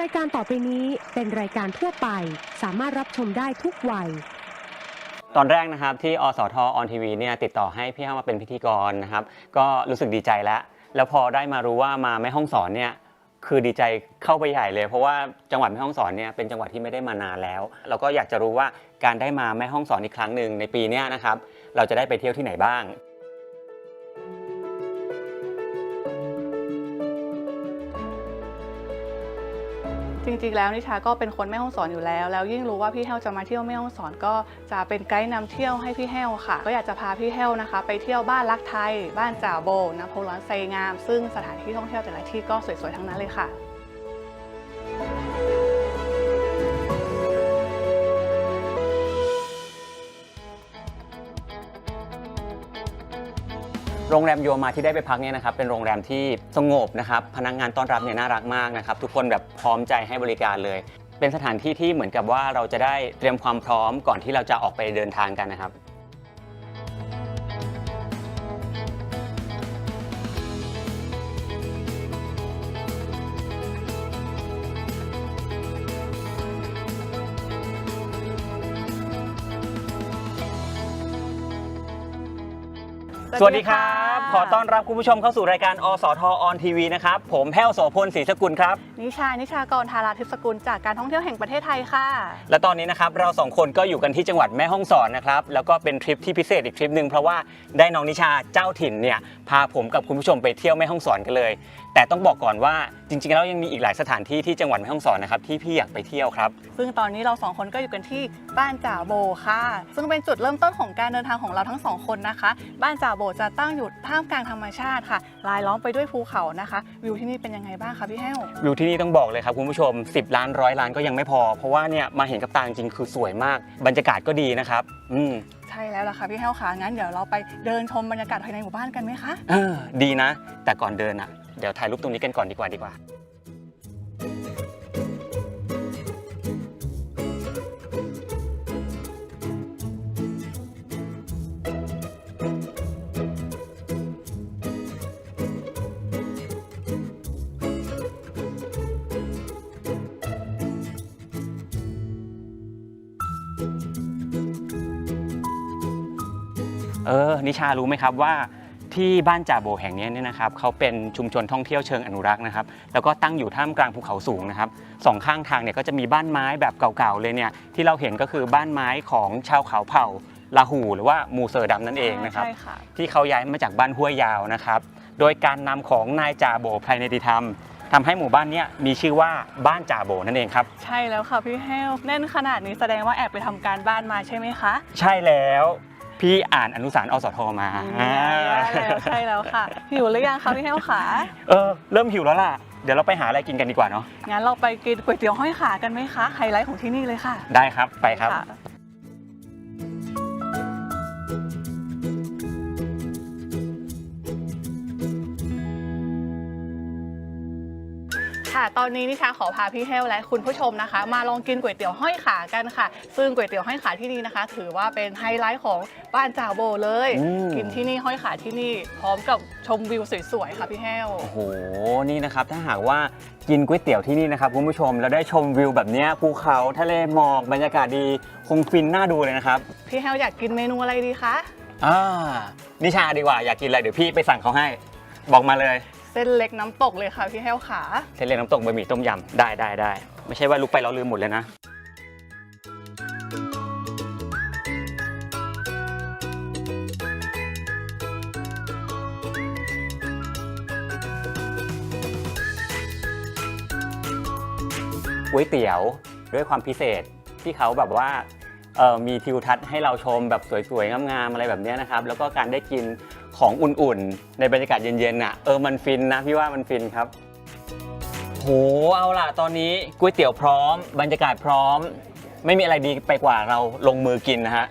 รายการต่อไปนี้เป็นรายการทั่วไป สามารถรับชมได้ทุกวัย ตอนแรกนะครับที่อสทออนทีวีเนี่ยติดต่อให้พี่เข้ามาเป็นพิธีกรนะครับ ก็รู้สึกดีใจแล้ว แล้วพอได้มารู้ว่ามาแม่ห้องสอนเนี่ยคือดีใจเข้าไปใหญ่เลย เพราะว่าจังหวัดแม่ห้องสอนเนี่ยเป็นจังหวัดที่ไม่ได้มานานแล้ว เราก็อยากจะรู้ว่าการได้มาแม่ห้องสอนอีกครั้งหนึ่งในปีนี้นะครับเราจะได้ไปเที่ยวที่ไหนบ้าง จริงๆ แล้วนิชาก็เป็นคนแม่ฮ่องสอนอยู่แล้ว แล้วยิ่งรู้ว่าพี่แห้วจะมาเที่ยวแม่ฮ่องสอนก็จะเป็นไกด์นำเที่ยวให้พี่แห้วค่ะ ก็อยากจะพาพี่แห้วนะคะ ไปเที่ยวบ้านรักไทย บ้านจ่าโบนโพลอนไซงาม ซึ่งสถานที่ท่องเที่ยวแต่ละที่ก็สวยๆทั้งนั้นเลยค่ะ โรงแรมโยมาที่ได้ไปพักเนี่ยนะครับเป็นโรงแรมที่สงบนะครับพนักงานต้อนรับเนี่ยน่ารักมากนะครับทุกคนแบบพร้อมใจให้บริการเลย เป็นสถานที่ที่เหมือนกับว่าเราจะได้เตรียมความพร้อมก่อนที่เราจะออกไปเดินทางกันนะครับสวัสดีครับ ขอต้อนรับคุณผู้ชมเข้าสู่รายการอสทออนทีวีนะครับ ผมแพ้วโสพลศรีสกุลครับ นิชา นิชากรธาราทิพย์สกุลจากการท่องเที่ยวแห่งประเทศไทยค่ะ และตอนนี้นะครับเราสองคนก็อยู่กันที่จังหวัดแม่ฮ่องสอนนะครับ แล้วก็เป็นทริปที่พิเศษอีกทริปหนึ่งเพราะว่าได้น้องนิชาเจ้าถิ่นเนี่ยพาผมกับคุณผู้ชมไปเที่ยวแม่ฮ่องสอนกันเลยแต่ต้องบอกก่อนว่าจริงๆแล้วยังมีอีกหลายสถานที่ที่จังหวัดแม่ฮ่องสอนนะครับที่พี่อยากไปเที่ยวครับ ซึ่งตอนนี้เราสองคนก็อยู่กันที่บ้านจ่าโบค่ะ ซึ่งเป็นจุดเริ่มต้นของการเดินทางของเราทั้งสองคนนะคะ บ้านจ่าโบจะตั้งอยู่ท่ามกลางธรรมชาติค่ะรายล้อมไปด้วยภูเขานะคะ วิวที่นี่เป็นยังไงบ้างคะพี่แห้ววิวที่นี่ต้องบอกเลยครับคุณผู้ชม 10 ล้านร้อยล้านก็ยังไม่พอ เพราะว่าเนี่ยมาเห็นกับตาจริงๆคือสวยมาก บรรยากาศก็ดีนะครับ อืมใช่แล้วล่ะค่ะพี่แห้วค่ะงั้นเดี๋ยวเราไปเดินชมบรรยากาศภายในหมู่บ้านกันไหมคะเออดีนะ แต่ก่อนเดินอะ เดี๋ยวถ่ายรูปตรงนี้กันก่อนดีกว่าดีกว่า เออ นิชารู้ไหมครับว่า ที่บ้านจ่าโบแห่งนี้เนี่ยนะครับเขาเป็นชุมชนท่องเที่ยวเชิงอนุรักษ์นะครับแล้วก็ตั้งอยู่ท่ามกลางภูเขาสูงนะครับสองข้างทางเนี่ยก็จะมีบ้านไม้แบบเก่าๆเลยเนี่ยที่เราเห็นก็คือบ้านไม้ของชาวเขาเผ่าลาหูหรือว่ามูเซอร์ดำนั่นเองนะครับ ใช่ค่ะ ที่เขาย้ายมาจากบ้านห้วยยาวนะครับ โดยการนำของนายจ่าโบไพรเนติธรรมทำให้หมู่บ้านเนี้ยมีชื่อว่าบ้านจ่าโบนั่นเองครับ ใช่แล้วค่ะพี่แห้วแน่นขนาดนี้แสดงว่าแอบไปทำการบ้านมาใช่ไหมคะ ใช่แล้ว พี่อ่านอนุสารณ์อสทมาอืมได้แล้วใช่แล้วค่ะหิวหรือยังคะพี่แห้วขาเออเริ่มหิวแล้วล่ะ เดี๋ยวเราไปหาอะไรกินกันดีกว่าเนาะงั้นเราไปกินก๋วยเตี๋ยวห้อยขากันไหมคะไฮไลท์ของที่นี่เลยค่ะ ได้ครับไปครับค่ะ ค่ะ ตอนนี้นิชาขอพาพี่เฮลและคุณผู้ชมนะคะ มาลองกินก๋วยเตี๋ยวห้อยขากันค่ะ ซึ่งก๋วยเตี๋ยวห้อยขาที่นี่นะคะ ถือว่าเป็นไฮไลท์ของบ้านจ่าโบเลย อืม กินที่นี่ห้อยขาที่นี่พร้อมกับชมวิวสวยๆค่ะพี่เฮลโอ้โห นี่นะครับ ถ้าหากว่ากินก๋วยเตี๋ยวที่นี่นะครับคุณผู้ชม แล้วได้ชมวิวแบบเนี้ยภูเขาทะเลหมอกบรรยากาศดี คงฟินน่าดูเลยนะครับ พี่เฮลอยากกินเมนูอะไรดีคะ อ่า นิชาดีกว่า อยากกินอะไร เดี๋ยวพี่ไปสั่งเขาให้ บอกมาเลย เส้นเล็กน้ำตกเลยค่ะพี่เฮลขา เส้นเล็กน้ำตกบะหมี่ต้มยำได้ได้ได้ไม่ใช่ว่าลุกไปเราลืมหมดเลยนะก๋วยเตี๋ยวด้วยความพิเศษที่เขาแบบว่ามีทิวทัศน์ให้เราชมแบบสวยๆงามๆอะไรแบบนี้นะครับ แล้วก็การได้กิน ของอุ่นๆ ในบรรยากาศเย็นๆน่ะเออมันฟินนะพี่ว่ามันฟินครับ โหเอาล่ะตอนนี้ก๋วยเตี๋ยวพร้อม บรรยากาศพร้อม ไม่มีอะไรดีไปกว่าเราลงมือกินนะฮะ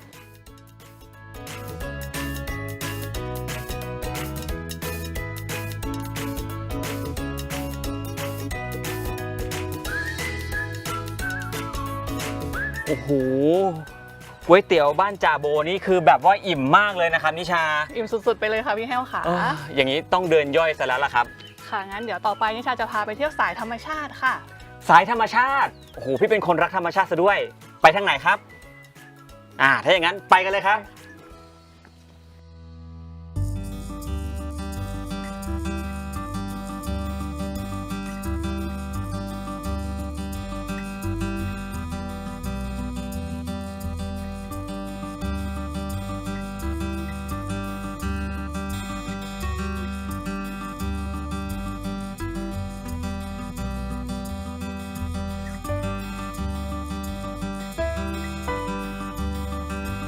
โอ้โห ก๋วยเตี๋ยวบ้านจ่าโบนี่คือแบบว่าอิ่มมากเลยนะครับนิชาอิ่มสุดๆไปเลยค่ะพี่เฮลขาเอออย่างนี้ต้องเดินย่อยซะแล้วล่ะครับ ค่ะงั้นเดี๋ยวต่อไปนิชาจะพาไปเที่ยวสายธรรมชาติค่ะ สายธรรมชาติโอ้โหพี่เป็นคนรักธรรมชาติซะด้วย ไปทางไหนครับ อ่าถ้าอย่างนั้นไปกันเลยครับ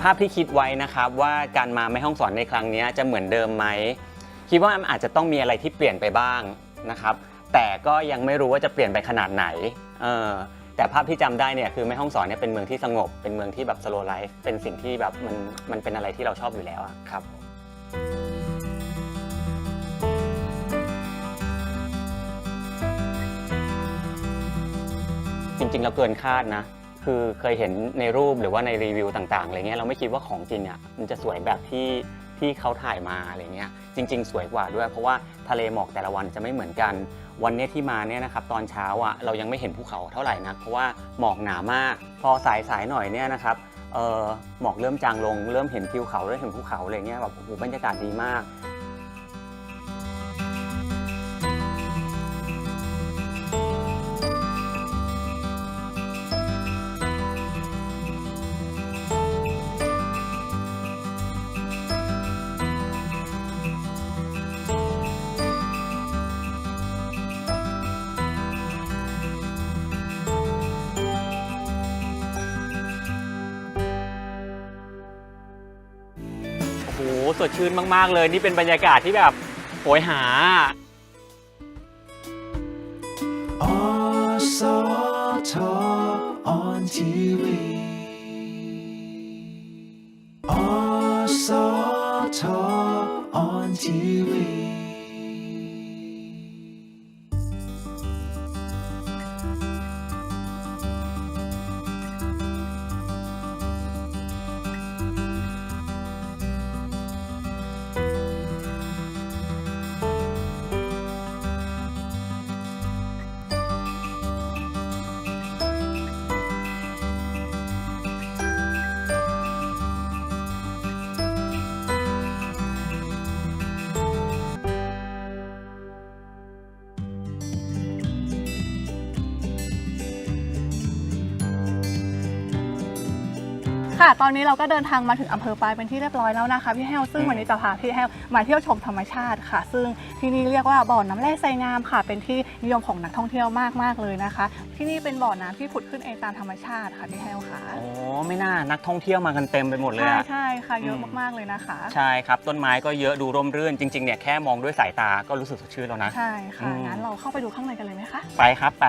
ภาพที่คิดไว้นะครับว่าการมาแม่ห้องสอนในครั้งนี้จะเหมือนเดิมไหมคิดว่ามันอาจจะต้องมีอะไรที่เปลี่ยนไปบ้างนะครับ แต่ก็ยังไม่รู้ว่าจะเปลี่ยนไปขนาดไหนเออแต่ภาพที่จำได้เนี่ยคือแม่ห้องสอนเนี่ยเป็นเมืองที่สงบ เป็นเมืองที่แบบสโลไลฟ์เป็นสิ่งที่แบบมันมันเป็นอะไรที่เราชอบอยู่แล้วครับจริงๆเราเกินคาดนะ คือเคยเห็นในรูปหรือว่าในรีวิวต่างๆอะไรเงี้ยเราไม่คิดว่าของจริงอะมันจะสวยแบบที่ที่เขาถ่ายมาอะไรเงี้ยจริง ๆ สวยกว่าด้วย เพราะว่าทะเลหมอกแต่ละวันจะไม่เหมือนกัน วันนี้ที่มาเนี่ยนะครับตอนเช้าอะเรายังไม่เห็นภูเขาเท่าไหร่นะเพราะว่าหมอกหนามาก พอสายสายหน่อยเนี่ยนะครับเออหมอกเริ่มจางลง เริ่มเห็นทิวเขาเริ่มเห็นภูเขาอะไรเงี้ยแบบโอ้โหบรรยากาศดีมาก สดชื่นมาก ๆ เลย นี่เป็นบรรยากาศที่แบบโหยหา Talk on TV. Talk on TV. ค่ะ ตอนนี้เราก็เดินทางมาถึงอำเภอปลายเป็นที่เรียบร้อยแล้วนะคะพี่แฮวซึ่งอืมวันนี้จะพาพี่แฮวมาเที่ยวชมธรรมชาติค่ะ ซึ่งที่นี่เรียกว่าบ่อน้ำแร่ไซงามค่ะ เป็นที่นิยมของนักท่องเที่ยวมากมากๆเลยนะคะ ที่นี่เป็นบ่อน้ำที่ผุดขึ้นเองตามธรรมชาติค่ะพี่แฮวค่ะโอ้ไม่น่านักท่องเที่ยวมากันเต็มไปหมดเลยใช่อะใช่ค่ะเยอะอืมมากๆเลยนะคะ ใช่ครับต้นไม้ก็เยอะดูร่มรื่นจริงๆเนี่ยแค่มองด้วยสายตาก็รู้สึกสดชื่นแล้วนะใช่ค่ะอืมงั้นเราเข้าไปดูข้างในกันเลยไหมคะไปครับไป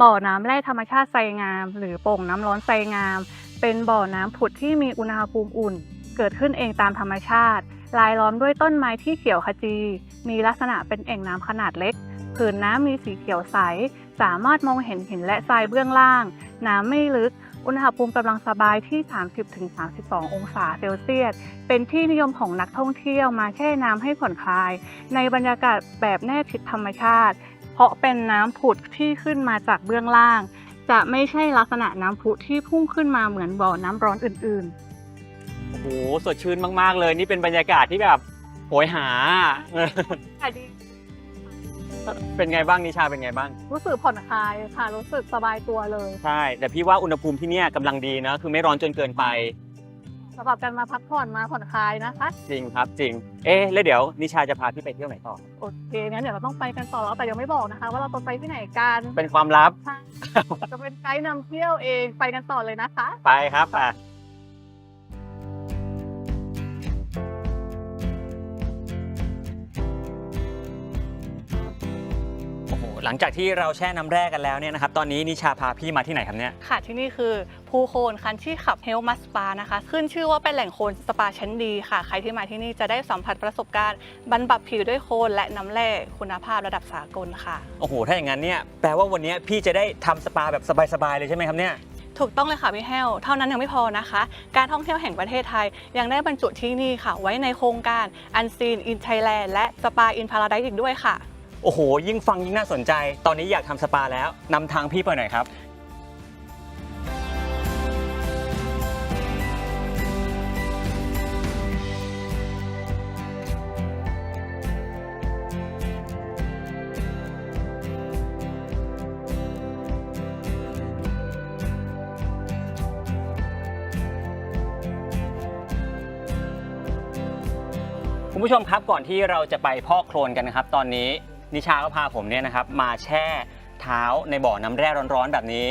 บ่อน้ำแร่ธรรมชาติไซงาม หรือโป่งน้ำร้อนไซงาม เป็นบ่อน้ำผุดที่มีอุณหภูมิอุ่น เกิดขึ้นเองตามธรรมชาติ รายล้อมด้วยต้นไม้ที่เขียวขจี มีลักษณะเป็นแอ่งน้ำขนาดเล็ก ผืนน้ำมีสีเขียวใส สามารถมองเห็นหินและทรายเบื้องล่าง น้ำไม่ลึก อุณหภูมิกำลังสบายที่ 30-32 องศาเซลเซียส เป็นที่นิยมของนักท่องเที่ยวมาแช่น้ำให้ผ่อนคลาย ในบรรยากาศแบบแนบชิดธรรมชาติ เพราะเป็นน้ำผุดที่ขึ้นมาจากเบื้องล่าง จะไม่ใช่ลักษณะน้ำพุที่พุ่งขึ้นมาเหมือนบ่อน้ำร้อนอื่นโอ้โห สดชื่นมากๆเลย นี่เป็นบรรยากาศที่แบบโหยหาๆค่ะดีเป็นไงบ้างนิชาเป็นไงบ้าง รู้สึกผ่อนคลายค่ะ รู้สึกสบายตัวเลย ใช่ แต่พี่ว่าอุณหภูมิที่เนี่ยกำลังดีนะ คือไม่ร้อนจนเกินไป สำหรับการมาพักผ่อนมาผ่อนคลายนะคะ จริงครับจริง เอ๊ะแล้วเดี๋ยวนิชาจะพาพี่ไปเที่ยวไหนต่อ โอเคงั้นเดี๋ยวเราต้องไปกันต่อแล้วแต่ยังไม่บอกนะคะ ว่าเราจะไปที่ไหนกันเป็นความลับใช่จะเป็นไกด์นำเที่ยวเองไปกันต่อเลยนะคะ ไปครับไป หหลังจากที่เราแช่น้ำแร่กันแล้วเนี่ยนะครับตอนนี้นิชาพาพี่มาที่ไหนครับเนี่ย ค่ะที่นี่คือภูโคนคันชี่ขับเฮลมัสปานะคะ ขึ้นชื่อว่าเป็นแหล่งโคลนสปาชั้นดีค่ะ ใครที่มาที่นี่จะได้สัมผัสประสบการณ์บรรบับผิวด้วยโคลนและน้ำแร่คุณภาพระดับสากลค่ะ โอ้โห ถ้าอย่างนั้นเนี่ยแปลว่าวันนี้พี่จะได้ทำสปาแบบสบายๆเลยใช่ไหมครับเนี่ย ถูกต้องเลยค่ะพี่แฮวเท่านั้นยังไม่พอนะคะ การท่องเที่ยวแห่งประเทศไทย ยังได้บรรจุที่นี่ค่ะ ไว้ในโครงการ Unseen in Thailand และ Spa in Paradise อีกด้วยค่ะ โอ้โห ยิ่งฟังยิ่งน่าสนใจ ตอนนี้อยากทำสปาแล้วนำทางพี่ไปหน่อยครับ คุณผู้ชมครับก่อนที่เราจะไปพอกโคลนกันนะครับ ตอนนี้ นิชาก็พาผมเนี่ยนะครับมาแช่เท้าในบ่อน้ำแร่ร้อนๆแบบนี้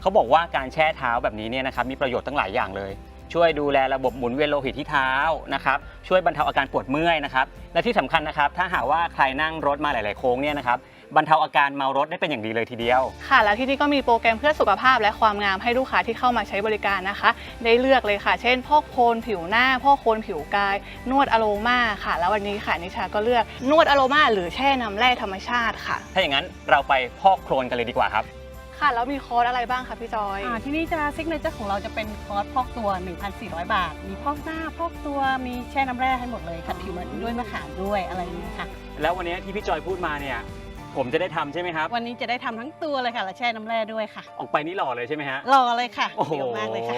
เขาบอกว่าการแช่เท้าแบบนี้เนี่ยนะครับมีประโยชน์ตั้งหลายอย่างเลย ช่วยดูแลระบบหมุนเวียนโลหิตที่เท้านะครับช่วยบรรเทาอาการปวดเมื่อยนะครับและที่สำคัญนะครับถ้าหากว่าใครนั่งรถมาหลาย ๆ โค้งเนี่ยนะครับ บรรเทาอาการเมารถได้เป็นอย่างดีเลยทีเดียว ค่ะ แล้วที่นี่ก็มีโปรแกรมเพื่อสุขภาพและความงามให้ลูกค้าที่เข้ามาใช้บริการนะคะ ได้เลือกเลยค่ะ เช่นพอกโคนผิวหน้าพอกโคนผิวกาย นวดอโรมาค่ะ แล้ววันนี้ค่ะนิชาก็เลือกนวดอโรมาหรือแช่น้ำแร่ธรรมชาติค่ะ ถ้าอย่างนั้นเราไปพอกโคลนกันเลยดีกว่าครับ ค่ะ แล้วมีคอร์สอะไรบ้างคะพี่จอย อ่าที่นี่จะซิกเนเจอร์ของเราจะเป็นคอร์สพอกตัว 1,400 บาท มีพอกหน้าพอกตัวมีแช่น้ำแร่ให้หมดเลยขัดผิวมันด้วยมะขามด้วยอะไรอย่างนี้ค่ะ แล้ววันนี้ที่พี่จอยพูดมาเนี่ย ผมจะได้ทำใช่ไหมครับ วันนี้จะได้ทำทั้งตัวเลยค่ะ และแช่น้ำแร่ด้วยค่ะ ออกไปนี่หล่อเลยใช่ไหมฮะรอเลยค่ะโอ้โห เดี๋ยวมากเลยค่ะ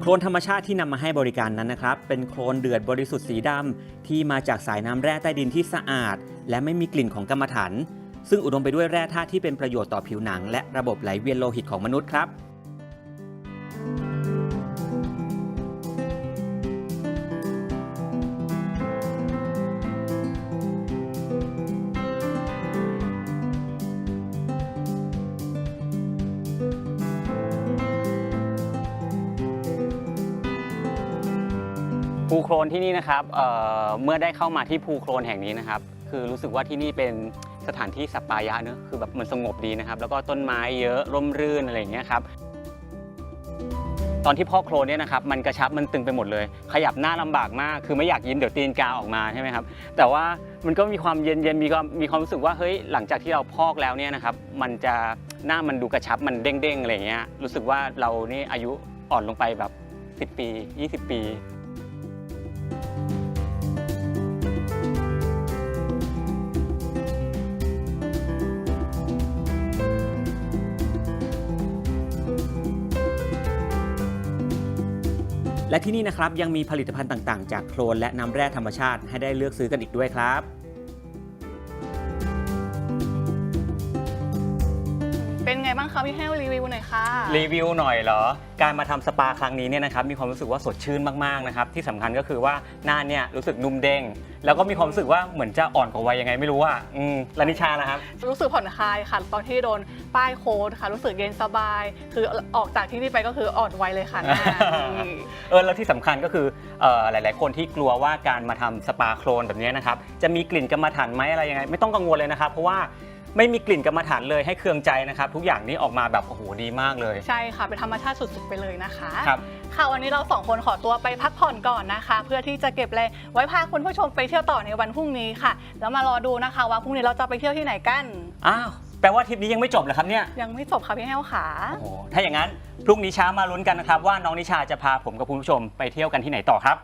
โคลนธรรมชาติที่นำมาให้บริการนั้นนะครับ เป็นโคลนเดือดบริสุทธิ์สีดำที่มาจากสายน้ำแร่ใต้ดินที่สะอาด และไม่มีกลิ่นของกรรมฐาน ซึ่งอุดมไปด้วยแร่ธาตุที่เป็นประโยชน์ต่อผิวหนัง และระบบไหลเวียนโลหิตของมนุษย์ครับ ภูโคลนที่นี่นะครับเอ่อเมื่อได้เข้ามาที่ภูโคลนแห่งนี้นะครับ คือรู้สึกว่าที่นี่เป็น สถานที่สัปปายะเนอะคือแบบมันสงบดีนะครับ แล้วก็ต้นไม้เยอะร่มรื่นอะไรอย่างเงี้ยครับตอนที่พอกโคลนเนี่ยนะครับมันกระชับมันตึงไปหมดเลย ขยับหน้าลำบากมาก คือไม่อยากยิ้มเดี๋ยวตีนกาออกมาใช่ไหมครับแต่ว่ามันก็มีความเย็นเย็นมีความมีความรู้สึกว่าเฮ้ยหลังจากที่เราพอกแล้วเนี่ยนะครับมันจะหน้ามันดูกระชับมันเด้งๆอะไรเงี้ยรู้สึกว่าเรานี่อายุอ่อนลงไปแบบ 10 ปี 20 ปี ที่นี่นะครับยังมีผลิตภัณฑ์ต่างๆ จากโคลนและน้ำแร่ธรรมชาติให้ได้เลือกซื้อกันอีกด้วยครับ เป็นไงบ้างคะพี่แห้วรีวิวหน่อยค่ะ รีวิวหน่อยเหรอ การมาทำสปาครั้งนี้เนี่ยนะครับมีความรู้สึกว่าสดชื่นมากๆนะครับที่สำคัญก็คือว่าหน้าเนี่ยรู้สึกนุ่มเด้ง แล้วก็มีความรู้สึกว่าเหมือนจะอ่อนกว่าวัยยังไงไม่รู้อะอืมแล้วนิชานะครับ รู้สึกผ่อนคลายค่ะ ตอนที่โดนป้ายโค้ดค่ะ รู้สึกเย็นสบาย คือออกจากที่นี่ไปก็คืออ่อนไวเลยค่ะหน้านี่เออแล้วที่สำคัญก็คือเอ่อหลาย ๆ คนที่กลัวว่าการมาทำสปาโคลนแบบนี้นะครับจะมีกลิ่นกรรมฐานไหมอะไรยังไง ไม่ต้องกังวลเลยนะครับ เพราะว่า ไม่มีกลิ่นกรรมฐานเลยให้เคืองใจนะครับ ทุกอย่างนี้ออกมาแบบโอ้โหดีมากเลย ใช่ค่ะ เป็นธรรมชาติสุดๆไปเลยนะคะครับ ค่ะวันนี้เราสองคนขอตัวไปพักผ่อนก่อนนะคะ เพื่อที่จะเก็บแรงไว้พาคุณผู้ชมไปเที่ยวต่อในวันพรุ่งนี้ค่ะ แล้วมารอดูนะคะว่าพรุ่งนี้เราจะไปเที่ยวที่ไหนกัน อ้าวแปลว่าทริปนี้ยังไม่จบเหรอครับเนี่ยยังไม่จบค่ะพี่แห้วขาโอ้โหถ้าอย่างนั้นพรุ่งนี้เช้ามาลุ้นกันนะครับว่าน้องนิชาจะพาผมกับคุณผู้ชมไปเที่ยวกันที่ไหนต่อครับ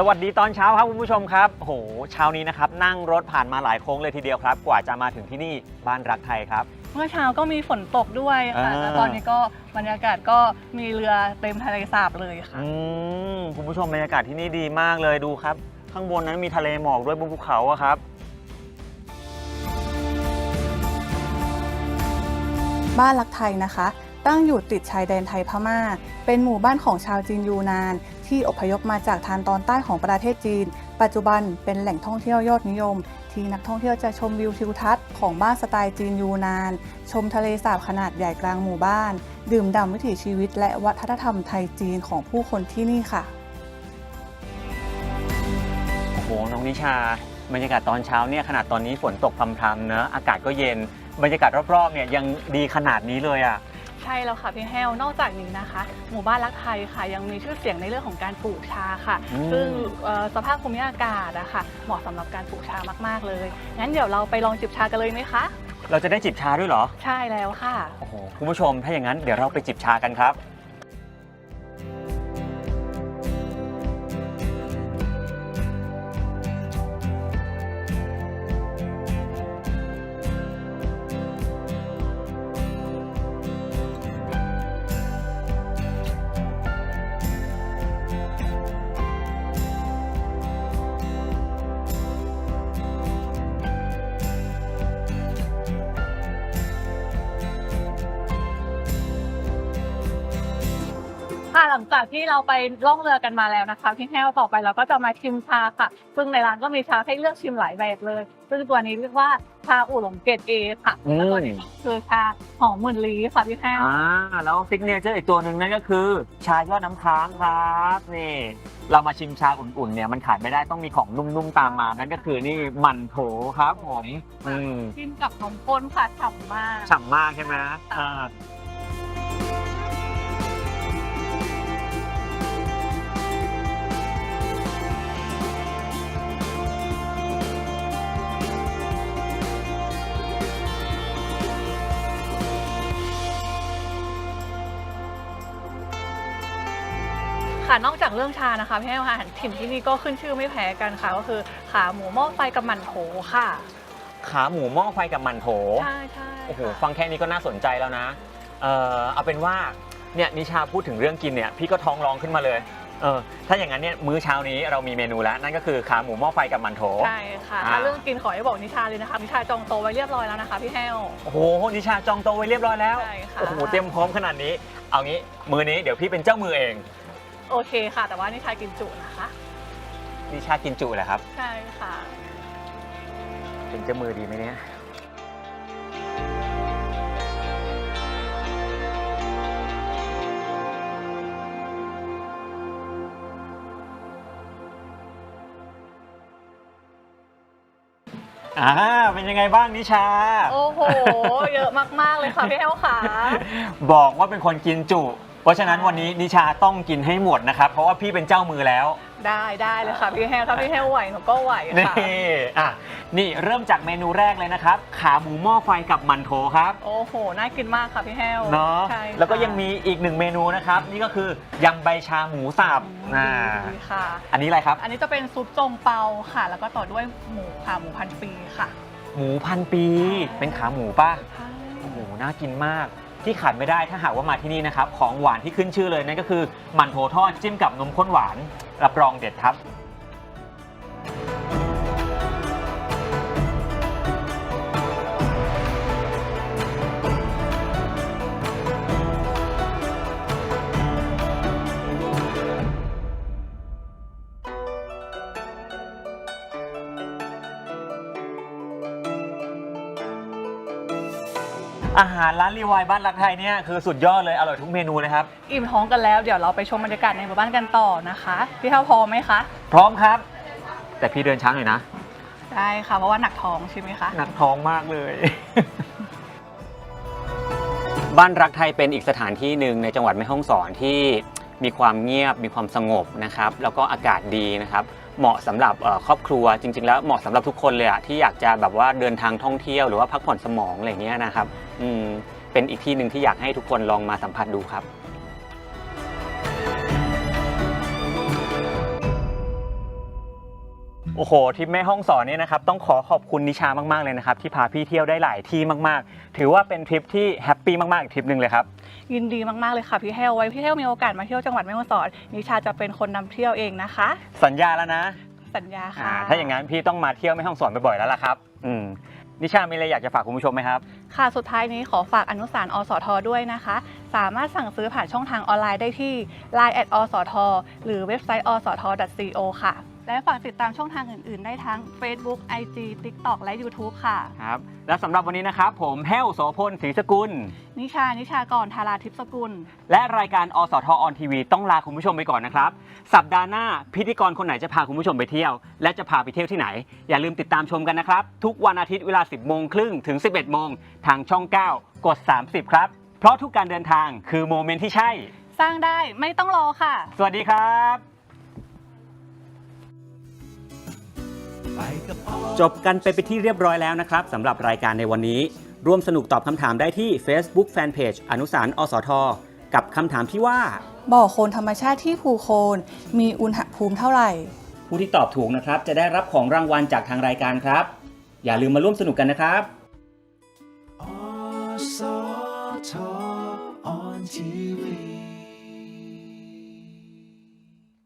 สวัสดีตอนเช้าครับคุณผู้ชมครับโอ้โหเช้านี้นะครับนั่งรถผ่านมาหลายโค้งเลยทีเดียวครับ กว่าจะมาถึงที่นี่บ้านรักไทยครับ เมื่อเช้าก็มีฝนตกด้วยค่ะอ่า แล้วตอนนี้ก็บรรยากาศก็มีเรือเต็มทะเลสาบเลยค่ะ อืมคุณผู้ชมบรรยากาศที่นี่ดีมากเลยดูครับ ข้างบนนั้นมีทะเลหมอกด้วยบนภูเขาอะครับ บ้านรักไทยนะคะ ตั้งอยู่ติดชายแดนไทยพม่า เป็นหมู่บ้านของชาวจีนยูนาน ที่อพยพมาจากทางตอนใต้ของประเทศจีน ปัจจุบันเป็นแหล่งท่องเที่ยวยอดนิยม ที่นักท่องเที่ยวจะชมวิวทิวทัศน์ของบ้านสไตล์จีนยูนาน ชมทะเลสาบขนาดใหญ่กลางหมู่บ้าน ดื่มด่ำวิถีชีวิต และวัฒนธรรมไทยจีนของผู้คนที่นี่ค่ะโอ้โหน้องนิชาบรรยากาศตอนเช้าเนี่ยขนาดตอนนี้ฝนตกพรำๆเนอะอากาศก็เย็น บรรยากาศรอบๆเนี่ยยังดีขนาดนี้เลยอะ ช่แล้วค่ะพี่แฮวนอกจากนี้นะคะ หมู่บ้านรักไทยค่ะ ยังมีชื่อเสียงในเรื่องของการปลูกชาค่ะ อืม ซึ่งเอ่อสภาพภูมิอากาศอะค่ะเหมาะสำหรับการปลูกชามากๆเลยงั้นเดี๋ยวเราไปลองจิบชากันเลยไหมคะ เราจะได้จิบชาด้วยเหรอ ใช่แล้วค่ะ โอ้โห คุณผู้ชม ถ้าอย่างนั้นเดี๋ยวเราไปจิบชากันครับ จากที่เราไปล่องเรือกันมาแล้วนะคะพี่แห้วต่อไปเราก็จะมาชิมชาค่ะ ซึ่งในร้านก็มีชาให้เลือกชิมหลายแบบเลย ซึ่งตัวนี้เรียกว่าชาอู่หลงเกตเอค่ะอืม แล้วตัวนี้คือชาหอมหมื่นลี้ค่ะพี่แห้ว อ่าแล้วซิกเนเจอร์อีกตัวหนึ่งนั่นก็คือ ชายอดน้ำค้างครับนี่เรามาชิมชาอุ่นๆเนี่ยมันขายไม่ได้ต้องมีของนุ่มๆตามมา นั่นก็คือนี่หมันโถครับผมอืมกินกับนมข้นค่ะฉ่ำมาก ฉ่ำมากใช่ไหมอ่า ค่ะ นอกจากเรื่องชานะคะพี่แห้วค่ะอาหารถิ่นที่นี่ก็ขึ้นชื่อไม่แพ้กันค่ะ ก็คือขาหมูหม้อไฟกับหมั่นโถค่ะ ขาหมูหม้อไฟกับหมันโถใช่ใช่โอ้โหค่ะ ฟังแค่นี้ก็น่าสนใจแล้วนะ เออเอาเป็นว่าเนี่ยนิชาพูดถึงเรื่องกินเนี่ยพี่ก็ท้องร้องขึ้นมาเลยเออถ้าอย่างนั้นเนี่ยมื้อเช้านี้เรามีเมนูแล้ว นั่นก็คือขาหมูหม้อไฟกับมันโถ ใช่ค่ะอ่า ถ้าเรื่องกินขอให้บอกนิชาเลยนะคะ นิชาจองโตะไว้เรียบร้อยแล้วนะคะพี่แห้วโอ้โหนิชาจองโต๊ะไว้เรียบร้อยแล้วใช่ค่ะ โอ้โหเตรียมพร้อมขนาดนี้ เอางี้มื้อนี้เดี๋ยวพี่เป็นเจ้ามือเอง โอเคค่ะ แต่ว่านิชากินจุนะคะนิชากินจุเหรอครับ ใช่ค่ะเป็นเจ้ามือดีไหมเนี่ย อ่า เป็นยังไงบ้างนิชา โอ้โห เยอะมาก ๆ เลยค่ะพี่แห้วค่ะ บอกว่าเป็นคนกินจุเพ ราะฉะนั้นวันนี้นิชาต้องกินให้หมดนะครับ เพราะว่าพี่เป็นเจ้ามือแล้ว ได้ได้เลยค่ะพี่แห้วถ้าพี่แห้วไหวหนูก็ไหวนี่ค่ะ อะนี่เริ่มจากเมนูแรกเลยนะครับ ขาหมูหม้อไฟกับมันโถครับโอ้โห น่ากินมากค่ะพี่แห้วเนาะใช่ค่ะแล้วก็ยังมีอีกหนึ่งเมนูนะครับ นี่ก็คือยำใบชาหมูสับอืมอ่าดีค่ะ อันนี้อะไรครับ อันนี้จะเป็นซุปจงเปาค่ะ แล้วก็ต่อด้วยหมูค่ะหมูพันปีค่ะ หมูพันปี เป็นขาหมูป่ะ โอ้โห น่ากินมาก ที่ขาดไม่ได้ถ้าหากว่ามาที่นี่นะครับ ของหวานที่ขึ้นชื่อเลยนั่นก็คือมันโถทอดจิ้มกับนมข้นหวานรับรองเด็ดครับาหารร้านรีวายบ้านรักไทยเนี่ยคือสุดยอดเลยอร่อยทุกเมนูเลยครับ อิ่มท้องกันแล้ว เดี๋ยวเราไปชมบรรยากาศในหมู่บ้านกันต่อนะคะ พี่แห้วพร้อมไหมคะ พร้อมครับ แต่พี่เดินช้าหน่อยนะ ได้ค่ะ เพราะว่าหนักท้องใช่ไหมคะ หนักท้องมากเลย บ้านรักไทยเป็นอีกสถานที่หนึ่งในจังหวัดแม่ฮ่องสอนที่มีความเงียบมีความสงบนะครับแล้วก็อากาศดีนะครับ เหมาะสำหรับเอ่อครอบครัวจริง ๆ แล้วเหมาะสำหรับทุกคนเลยอะที่อยากจะแบบว่าเดินทางท่องเที่ยวหรือว่าพักผ่อนสมองอะไรอย่างเงี้ยนะครับ อืมเป็นอีกที่หนึ่งที่อยากให้ทุกคนลองมาสัมผัสดูครับ โอ้โหทริปแม่ห้องสอนเนี่ยนะครับต้องขอขอบคุณนิชามากๆเลยนะครับ ที่พาพี่เที่ยวได้หลายที่มากๆ ถือว่าเป็นทริปที่แฮปปี้มากๆอีกทริปหนึ่งเลยครับ ยินดีมาก ๆ เลยค่ะพี่แห้วไว้พี่แห้วมีโอกาสมาเที่ยวจังหวัดแม่ฮ่องสอน นิชาจะเป็นคนนำเที่ยวเองนะคะ สัญญาแล้วนะสัญญาอ่าค่ะ ถ้าอย่างนั้นพี่ต้องมาเที่ยวแม่ห้องสอนบ่อยๆแล้วล่ะครับ อืม นิชามีอะไรอยากจะฝากคุณผู้ชมไหมครับ ค่ะ สุดท้ายนี้ขอฝากอนุสารอสทด้วยนะคะ สามารถสั่งซื้อผ่านช่องทางออนไลน์ได้ที่ line at อสทหรือเว็บไซต์อสท co ค่ะ และฝากติดตามช่องทางอื่น ๆ ได้ทั้ง Facebook IG TikTok และ YouTube ค่ะ ครับ และสำหรับวันนี้นะครับ ผมแห้วโสพลศรีสกุล นิชา นิชากรธาราทิพย์สกุล และรายการอสทออนทีวีต้องลาคุณผู้ชมไปก่อนนะครับ สัปดาห์หน้าพิธีกรคนไหนจะพาคุณผู้ชมไปเที่ยว และจะพาไปเที่ยวที่ไหน อย่าลืมติดตามชมกันนะครับ ทุกวันอาทิตย์เวลา 10โมงครึ่งถึง 11โมงทางช่อง 9 กด 30 ครับ เพราะทุกการเดินทางคือโมเมนต์ที่ใช่ สร้างได้ไม่ต้องรอค่ะ สวัสดีครับ จบกันไปเป็นที่เรียบร้อยแล้วนะครับสำหรับรายการในวันนี้ ร่วมสนุกตอบคำถามได้ที่ Facebook Fanpage อนุสารณ์อสท กับคำถามที่ว่า บ่อโคลนธรรมชาติที่ภูโคนมีอุณหภูมิเท่าไหร่ ผู้ที่ตอบถูกนะครับ จะได้รับของรางวัลจากทางรายการครับ อย่าลืมมาร่วมสนุกกันนะครับอส